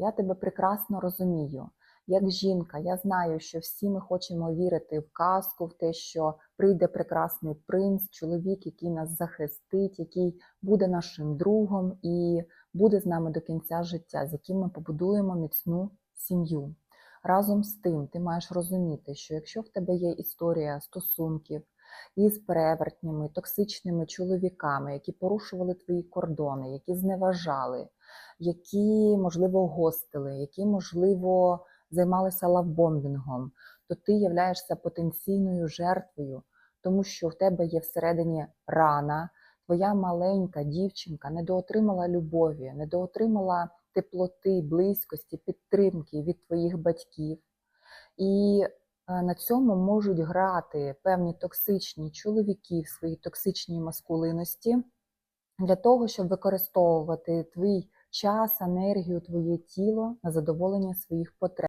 Я тебе прекрасно розумію. Як жінка, я знаю, що всі ми хочемо вірити в казку, в те, що прийде прекрасний принц, чоловік, який нас захистить, який буде нашим другом і буде з нами до кінця життя, з яким ми побудуємо міцну сім'ю. Разом з тим, ти маєш розуміти, що якщо в тебе є історія стосунків із перевертнями, токсичними чоловіками, які порушували твої кордони, які зневажали, які, можливо, гостили, які, можливо, займалися лавбомбінгом, то ти являєшся потенційною жертвою, тому що в тебе є всередині рана, твоя маленька дівчинка недоотримала любові, недоотримала теплоти, близькості, підтримки від твоїх батьків. І на цьому можуть грати певні токсичні чоловіки в своїй токсичній маскулиності для того, щоб використовувати твій час, енергію, твоє тіло на задоволення своїх потреб.